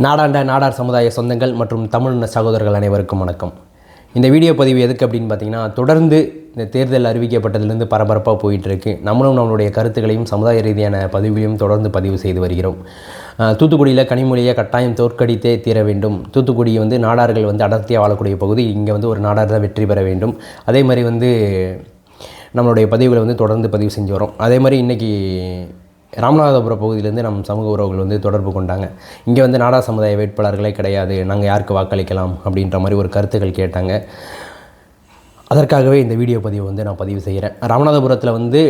நாடாண்ட நாடார் சமுதாய சொந்தங்கள் மற்றும் தமிழ் சகோதரர்கள் அனைவருக்கும் வணக்கம். இந்த வீடியோ பதிவு எதுக்கு அப்படின்னு பார்த்தீங்கன்னா தொடர்ந்து இந்த தேர்தல் அறிவிக்கப்பட்டதுலேருந்து பரபரப்பாக போயிட்டுருக்கு. நம்மளும் நம்மளுடைய கருத்துக்களையும் சமுதாய ரீதியான பதிவுகளையும் தொடர்ந்து பதிவு செய்து வருகிறோம். தூத்துக்குடியில் கனிமொழியை கட்டாயம் தோற்கடித்தே தீர வேண்டும். தூத்துக்குடி வந்து நாடார்கள் வந்து அடர்த்தியாக வாழக்கூடிய பகுதி இங்கே வந்து ஒரு நாடார் தான் வெற்றி பெற வேண்டும். அதே மாதிரி வந்து நம்மளுடைய பதிவுகளை வந்து தொடர்ந்து பதிவு செஞ்சு வரோம். அதே மாதிரி இன்றைக்கி ராமநாதபுரம் பகுதியிலேருந்து நம் சமூக உறவுகள் வந்து தொடர்பு கொண்டாங்க. இங்கே வந்து நாடா சமுதாய வேட்பாளர்களே கிடையாது நாங்கள் யாருக்கு வாக்களிக்கலாம் அப்படின்ற மாதிரி ஒரு கருத்துக்கள் கேட்டாங்க. அதற்காகவே இந்த வீடியோ பதிவு வந்து நான் பதிவு செய்கிறேன். ராமநாதபுரத்தில் வந்து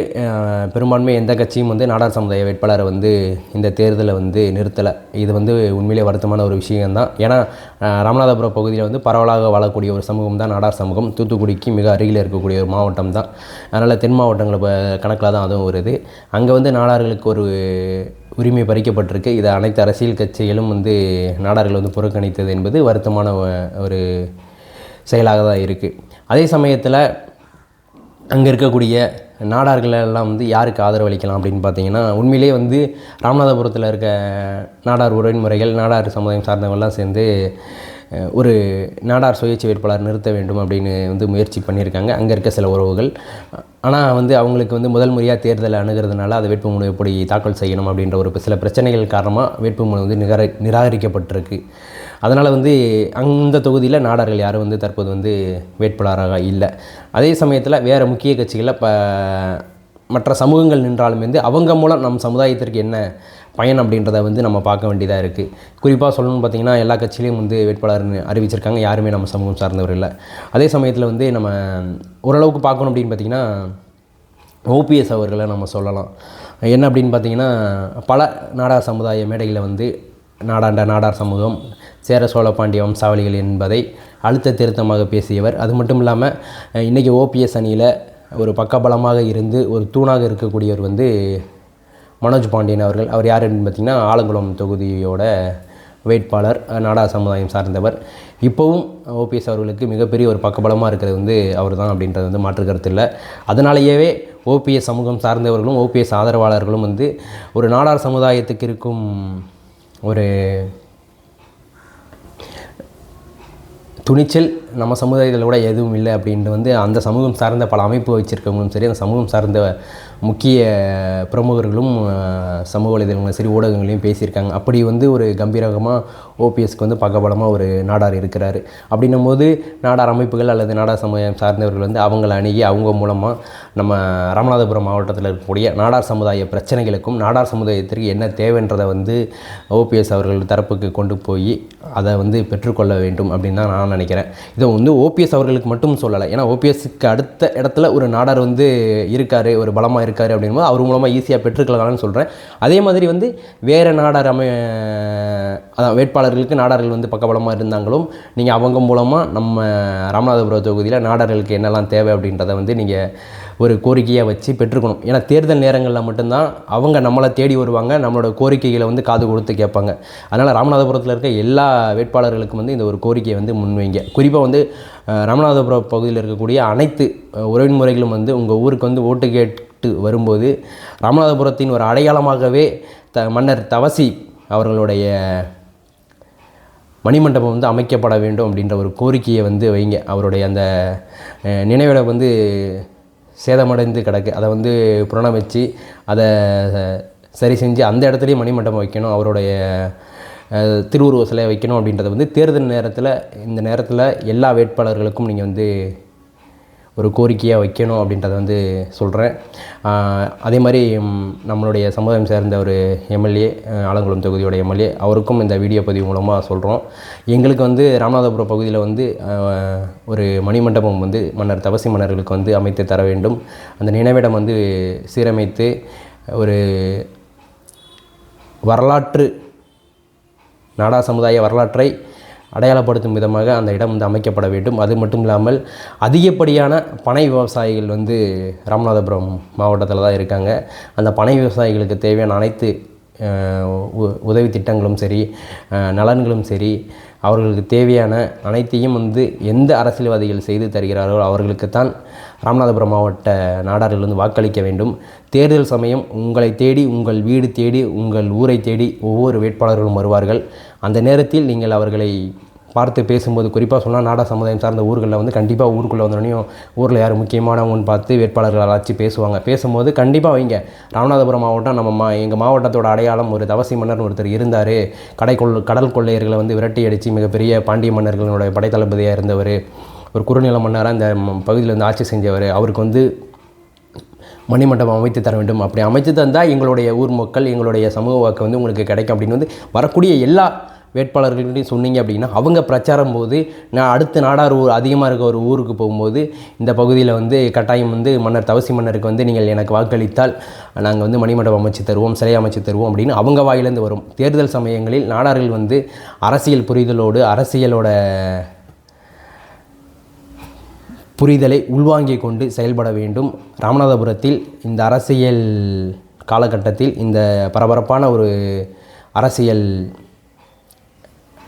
பெரும்பான்மை எந்த கட்சியும் வந்து நாடார் சமுதாய வேட்பாளரை வந்து இந்த தேர்தலை வந்து நிறுத்தலை. இது வந்து உண்மையிலே வருத்தமான ஒரு விஷயம்தான். ஏன்னா ராமநாதபுரம் பகுதியில் வந்து பரவலாக வாழக்கூடிய ஒரு சமூகம் தான் நாடார் சமூகம். தூத்துக்குடிக்கு மிக அருகில் இருக்கக்கூடிய ஒரு மாவட்டம் தான். அதனால் தென் மாவட்டங்களை ப- கணக்கில் தான் அதுவும் வருது. அங்கே வந்து நாடார்களுக்கு ஒரு உரிமை பறிக்கப்பட்டிருக்கு. இதை அனைத்து அரசியல் கட்சிகளும் வந்து நாடார்கள் வந்து புறக்கணித்தது என்பது வருத்தமான ஒரு செயலாக தான் இருக்குது அதே சமயத்தில் அங்கே இருக்கக்கூடிய நாடார்களெல்லாம் வந்து யாருக்கு ஆதரவு அளிக்கலாம் அப்படின்னு பார்த்தீங்கன்னா உண்மையிலேயே வந்து ராமநாதபுரத்தில் இருக்க நாடார் உறவின்முறைகள் நாடார் சமுதாயம் சார்ந்தவங்கள்லாம் சேர்ந்து ஒரு நாடார் சுயேட்சை வேட்பாளர் நிறுத்த வேண்டும் அப்படின்னு வந்து முயற்சி பண்ணியிருக்காங்க. அங்கே இருக்க சில உறவுகள். ஆனால் வந்து அவங்களுக்கு வந்து முதல் முறையாக தேர்தலை அணுகிறதுனால அதை வேட்புமனு எப்படி தாக்கல் செய்யணும் அப்படின்ற ஒரு சில பிரச்சனைகள் காரணமாக வேட்புமனு வந்து நிராகரி நிராகரிக்கப்பட்டிருக்கு. அதனால் வந்து அந்த தொகுதியில் நாடார்கள் யாரும் வந்து தற்போது வந்து வேட்பாளராக இல்லை. அதே சமயத்தில் வேறு முக்கிய கட்சிகளில் இப்போ மற்ற சமூகங்கள் நின்றாலும் வந்து அவங்க மூலம் நம் சமுதாயத்திற்கு என்ன பயன் அப்படின்றத வந்து நம்ம பார்க்க வேண்டியதாக இருக்குது குறிப்பாக சொல்லணும்னு பார்த்தீங்கன்னா எல்லா கட்சியிலையும் வந்து வேட்பாளர்னு அறிவிச்சிருக்காங்க. யாருமே நம்ம சமூகம் சார்ந்தவர் இல்லை. அதே சமயத்தில் வந்து நம்ம ஓரளவுக்கு பார்க்கணும் அப்படின்னு பார்த்தீங்கன்னா ஓபிஎஸ் அவர்களை நம்ம சொல்லலாம். என்ன அப்படின்னு பார்த்தீங்கன்னா பல நாடார் சமுதாய மேடைகளில் வந்து நாடாண்ட நாடார் சமூகம் சேர சோழ பாண்டிய வம்சாவளிகள் என்பதை அழுத்த திருத்தமாக பேசியவர். அது மட்டும் இல்லாமல் இன்றைக்கி ஓபிஎஸ் அணியில் ஒரு பக்கபலமாக இருந்து ஒரு தூணாக இருக்கக்கூடியவர் வந்து மனோஜ் பாண்டியன் அவர்கள். அவர் யார் அப்படின்னு பார்த்தீங்கன்னா ஆலங்குளம் தொகுதியோட வேட்பாளர் நாடார் சமுதாயம் சார்ந்தவர். இப்போவும் ஓபிஎஸ் அவர்களுக்கு மிகப்பெரிய ஒரு பக்கபலமாக இருக்கிறது வந்து அவர் தான் அப்படின்றது வந்து மாற்று கருத்து இல்லை. அதனாலேயே ஓபிஎஸ் சமூகம் சார்ந்தவர்களும் ஓபிஎஸ் ஆதரவாளர்களும் வந்து ஒரு நாடார் சமுதாயத்துக்கு இருக்கும் ஒரு துணிச்சல் நம்ம சமுதாயத்தில் கூட எதுவும் இல்லை அப்படின்ட்டு வந்து அந்த சமூகம் சார்ந்த பல அமைப்பு வச்சுருக்கவங்களும் சரி அந்த சமூகம் சார்ந்த முக்கிய பிரமுகர்களும் சமூக வலைதளங்களும் சரி ஊடகங்களையும் பேசியிருக்காங்க. அப்படி வந்து ஒரு கம்பீரமாக ஓபிஎஸ்க்கு வந்து பக்கபலமாக ஒரு நாடார் இருக்கிறார். அப்படின்னும் போது நாடார் அமைப்புகள் அல்லது நாடார் சமுதாயம் சார்ந்தவர்கள் வந்து அவங்கள அணுகி அவங்க மூலமாக நம்ம ராமநாதபுரம் மாவட்டத்தில் இருக்கக்கூடிய நாடார் சமுதாய பிரச்சனைகளுக்கும் நாடார் சமுதாயத்திற்கு என்ன தேவைன்றதை வந்து ஓபிஎஸ் அவர்கள் தரப்புக்கு கொண்டு போய் அதை வந்து பெற்றுக்கொள்ள வேண்டும் அப்படின்னு தான் நான் நினைக்கிறேன். இதை வந்து ஓபிஎஸ் அவர்களுக்கு மட்டும் சொல்லலை. ஏன்னா ஓபிஎஸ்க்கு அடுத்த இடத்துல ஒரு நாடார் வந்து இருக்கார் ஒரு பலமாக இருக்கார் அப்படிங்கும்போது அவர் மூலமாக ஈஸியாக பெற்றுக்கலாம்னு சொல்கிறேன் அதே மாதிரி வந்து வேறு நாடார் அமை அதான் வேட்பாளர்களுக்கு நாடார்கள் வந்து பக்கபலமாக இருந்தாங்களும் நீங்கள் அவங்க மூலமாக நம்ம ராமநாதபுரம் தொகுதியில் நாடார்களுக்கு என்னெல்லாம் தேவை அப்படின்றத வந்து நீங்கள் ஒரு கோரிக்கையாக வச்சு பெற்றுக்கணும். ஏன்னா தேர்தல் நேரங்களில் மட்டும்தான் அவங்க நம்மளை தேடி வருவாங்க நம்மளோட கோரிக்கைகளை வந்து காது கொடுத்து கேட்பாங்க. அதனால் ராமநாதபுரத்தில் இருக்க எல்லா வேட்பாளர்களுக்கும் வந்து இந்த ஒரு கோரிக்கையை வந்து முன்வைங்க. குறிப்பாக வந்து ராமநாதபுரம் பகுதியில் இருக்கக்கூடிய அனைத்து உறவின் முறைகளும் வந்து உங்கள் ஊருக்கு வந்து ஓட்டு எட்டு வரும்போது ராமநாதபுரத்தின் ஒரு அடையாளமாகவே த மன்னர் தவசி அவர்களுடைய மணிமண்டபம் வந்து அமைக்கப்பட வேண்டும் அப்படின்ற ஒரு கோரிக்கையை வந்து வைங்க. அவருடைய அந்த அஹ், நினைவிடம் வந்து சேதமடைந்து கிடக்கு. அதை வந்து புனரமைச்சு அதை சரி செஞ்சு அந்த இடத்துலையும் மணிமண்டபம் வைக்கணும். அவருடைய திருவுருவ சிலை வைக்கணும் அப்படின்றத வந்து தேர்தல் நேரத்தில் இந்த நேரத்தில் எல்லா வேட்பாளர்களுக்கும் நீங்கள் வந்து ஒரு கோரிக்கையாக வைக்கணும் அப்படின்றத வந்து சொல்கிறேன் அதே மாதிரி நம்மளுடைய சமுதாயம் சேர்ந்த ஒரு எம்எல்ஏ ஆலங்குளம் தொகுதியோட எம்எல்ஏ அவருக்கும் இந்த வீடியோ பதிவு மூலமாக சொல்கிறோம் எங்களுக்கு வந்து ராமநாதபுரம் பகுதியில் வந்து ஒரு மணிமண்டபம் வந்து மன்னர் தவசி மன்னர்களுக்கு வந்து அமைத்து தர வேண்டும். அந்த நினைவிடம் வந்து சீரமைத்து ஒரு வரலாற்று நாடா சமுதாய வரலாற்றை அடையாளப்படுத்தும் விதமாக அந்த இடம் வந்து அமைக்கப்பட வேண்டும். அது மட்டும் இல்லாமல் அதிகப்படியான பனை விவசாயிகள் வந்து ராமநாதபுரம் மாவட்டத்தில் தான் இருக்காங்க. அந்த பனை விவசாயிகளுக்கு தேவையான அனைத்து உ- உதவி திட்டங்களும் சரி நலன்களும் சரி அவர்களுக்கு தேவையான அனைத்தையும் வந்து எந்த அரசியல்வாதிகள் செய்து தருகிறார்களோ அவர்களுக்குத்தான் ராமநாதபுரம் மாவட்ட நாடாரிலிருந்து வாக்களிக்க வேண்டும். தேர்தல் சமயம் உங்களை தேடி உங்கள் வீடு தேடி உங்கள் ஊரை தேடி ஒவ்வொரு வேட்பாளர்களும் வருவார்கள். அந்த நேரத்தில் நீங்கள் அவர்களை பார்த்து பேசும்போது குறிப்பாக சொன்னால் நாடா சமுதாயம் சார்ந்த ஊர்களில் வந்து கண்டிப்பாக ஊருக்குள்ளே வந்தோடனையும் ஊரில் யார் முக்கியமானவங்கன்னு பார்த்து வேட்பாளர்கள் அழைச்சி பேசுவாங்க. பேசும்போது கண்டிப்பாக வைங்க. ராமநாதபுரம் மாவட்டம் நம்ம மா எங்கள் மாவட்டத்தோட அடையாளம் ஒரு தவசி மன்னர் ஒருத்தர் இருந்தார். கடை கொள் கடல் கொள்ளையர்களை வந்து விரட்டி அடித்து மிகப்பெரிய பாண்டிய மன்னர்களுடைய படைத்தளபதியாக இருந்தவர். ஒரு குறுநில மன்னராக இந்த பகுதியில் வந்து ஆட்சி செஞ்சவர். அவருக்கு வந்து மணிமண்டபம் அமைத்து தர வேண்டும். அப்படி அமைத்து தந்தால் எங்களுடைய ஊர் மக்கள் எங்களுடைய சமூக வாக்கு வந்து உங்களுக்கு கிடைக்கும். அப்படின்னு வந்து வரக்கூடிய எல்லா வேட்பாளர்கள்ட்டையும் சொன்னீங்க அப்படின்னா அவங்க பிரச்சாரம் போது நான் அடுத்த நாடார் ஊர் அதிகமாக இருக்க ஒரு ஊருக்கு போகும்போது இந்த பகுதியில் வந்து கட்டாயம் வந்து மன்னர் தவசி மன்னருக்கு வந்து நீங்கள் எனக்கு வாக்களித்தால் நாங்கள் வந்து மணிமண்டபம் அமைச்சு தருவோம் சிலை அமைச்சு தருவோம் அப்படின்னு அவங்க வாயிலேருந்து வரும். தேர்தல் சமயங்களில் நாடார்கள் வந்து அரசியல் புரிதலோடு அரசியலோட புரிதலை உள்வாங்கிக் கொண்டு செயல்பட வேண்டும். ராமநாதபுரத்தில் இந்த அரசியல் காலகட்டத்தில் இந்த பரபரப்பான ஒரு அரசியல்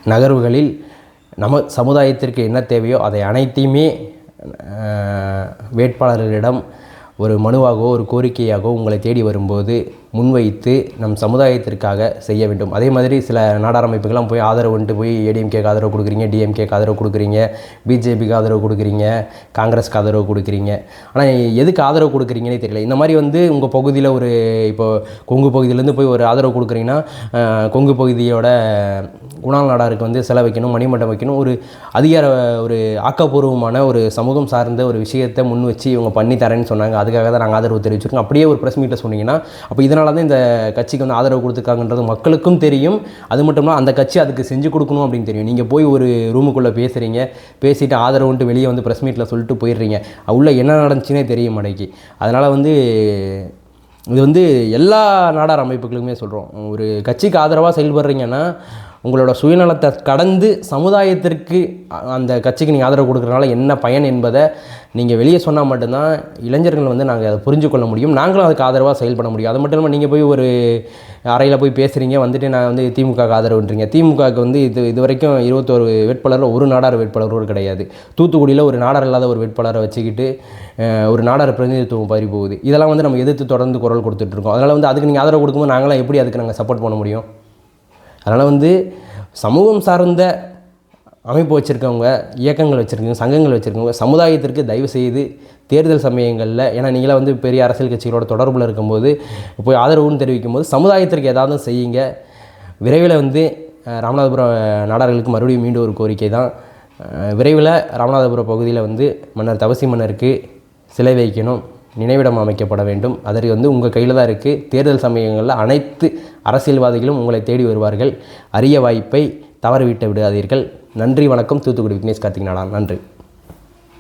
நகர்வுகளில் நம்ம சமுதாயத்திற்கு என்ன தேவையோ அதை அனைத்தையுமே வேட்பாளர்களிடம் ஒரு மனுவாகவோ ஒரு கோரிக்கையாகவோ உங்களை தேடி வரும்போது முன்வைத்து நம் சமுதாயத்திற்காக செய்ய வேண்டும். அதே மாதிரி சில நாடார் அமைப்புக்கெல்லாம் போய் ஆதரவு வந்துட்டு போய் ஏடிஎம்கேக்கு ஆதரவு கொடுக்குறீங்க டிஎம்கேக்கு ஆதரவு கொடுக்குறீங்க பிஜேபிக்கு ஆதரவு கொடுக்குறீங்க காங்கிரஸ்க்கு ஆதரவு கொடுக்குறீங்க. ஆனால் எதுக்கு ஆதரவு கொடுக்குறீங்கன்னே தெரியல. இந்த மாதிரி வந்து உங்கள் பகுதியில் ஒரு இப்போ கொங்கு பகுதியிலேருந்து போய் ஒரு ஆதரவு கொடுக்குறீங்கன்னா கொங்கு பகுதியோட குணால் நாடாருக்கு வந்து செல வைக்கணும் மணிமண்டம் வைக்கணும். ஒரு அதிகார ஒரு ஆக்கப்பூர்வமான ஒரு சமூகம் சார்ந்த ஒரு விஷயத்தை முன் வச்சு இவங்க பண்ணி தரேன்னு சொன்னாங்க. அதுக்காக தான் நாங்கள் ஆதரவு தெரிவிச்சிருக்கோம். அப்படியே ஒரு ப்ரெஸ் மீட்டில் சொன்னீங்கன்னா அப்போ இதனால் தான் இந்த கட்சிக்கு வந்து ஆதரவு கொடுத்துருக்காங்கன்றது மக்களுக்கும் தெரியும். அது மட்டும் இல்லாமல் அந்த கட்சி அதுக்கு செஞ்சு கொடுக்கணும் அப்படின்னு தெரியும். நீங்கள் போய் ஒரு ரூமுக்குள்ளே பேசுகிறீங்க பேசிவிட்டு ஆதரவுன்ட்டு வெளியே வந்து ப்ரெஸ் மீட்டில் சொல்லிட்டு போயிடுறீங்க. உள்ளே என்ன நடந்துச்சுன்னே தெரிய மாட்டேங்கி அதனால் வந்து இது வந்து எல்லா நாடார் அமைப்புகளுக்குமே சொல்கிறோம் ஒரு கட்சிக்கு ஆதரவாக செயல்படுறீங்கன்னா உங்களோட சுயநலத்தை கடந்து சமுதாயத்திற்கு அந்த கட்சிக்கு நீங்கள் ஆதரவு கொடுக்குறனால என்ன பயன் என்பதை நீங்கள் வெளியே சொன்னால் மட்டும்தான் இளைஞர்கள் வந்து நாங்கள் அதை புரிஞ்சு கொள்ள முடியும். நாங்களும் அதுக்கு ஆதரவாக செயல்பட முடியும். அது மட்டும் இல்லாமல் நீங்கள் போய் ஒரு அறையில் போய் பேசுகிறீங்க வந்துட்டு நான் வந்து திமுக ஆதரவுன்றீங்க. திமுகவுக்கு வந்து இது இது வரைக்கும் இருபத்தோரு வேட்பாளரில் ஒரு நாடார் வேட்பாளர் ஒரு கிடையாது. தூத்துக்குடியில் ஒரு நாடார் இல்லாத ஒரு வேட்பாளரை வச்சுக்கிட்டு ஒரு நாடார் பிரதிநிதித்துவம் பறி போகுது. இதெல்லாம் வந்து நம்ம எதிர்த்து தொடர்ந்து குரல் கொடுத்துட்ருக்கோம் அதனால் வந்து அதுக்கு நீங்கள் ஆதரவு கொடுக்கும்போது நாங்களாம் எப்படி அதுக்கு நாங்கள் சப்போர்ட் பண்ண முடியும்? அதனால் வந்து சமூகம் சார்ந்த அமைப்பு வச்சுருக்கவங்க இயக்கங்கள் வச்சுருக்கவங்க சங்கங்கள் வச்சுருக்கவங்க சமுதாயத்திற்கு தயவு செய்து தேர்தல் சமயங்களில் ஏன்னா நீங்களாம் வந்து பெரிய அரசியல் கட்சிகளோட தொடர்பில் இருக்கும்போது போய் ஆதரவுன்னு தெரிவிக்கும் போது சமுதாயத்திற்கு ஏதாவது செய்யுங்க. விரைவில் வந்து ராமநாதபுரம் நாடார்களுக்கு மறுபடியும் மீண்டும் ஒரு கோரிக்கை தான். விரைவில் ராமநாதபுரம் பகுதியில் வந்து மன்னர் தவசி மன்னருக்கு சிலை வைக்கணும். நினைவிடம் அமைக்கப்பட வேண்டும். அதற்கு வந்து உங்கள் கையில் தான் இருக்குது தேர்தல் சமயங்களில் அனைத்து அரசியல்வாதிகளும் உங்களை தேடி வருவார்கள். அரிய வாய்ப்பை தவறவிட்டு விடாதீர்கள். நன்றி வணக்கம். தூத்துக்குடி விக்னேஷ் கார்த்திக் நாடா நன்றி.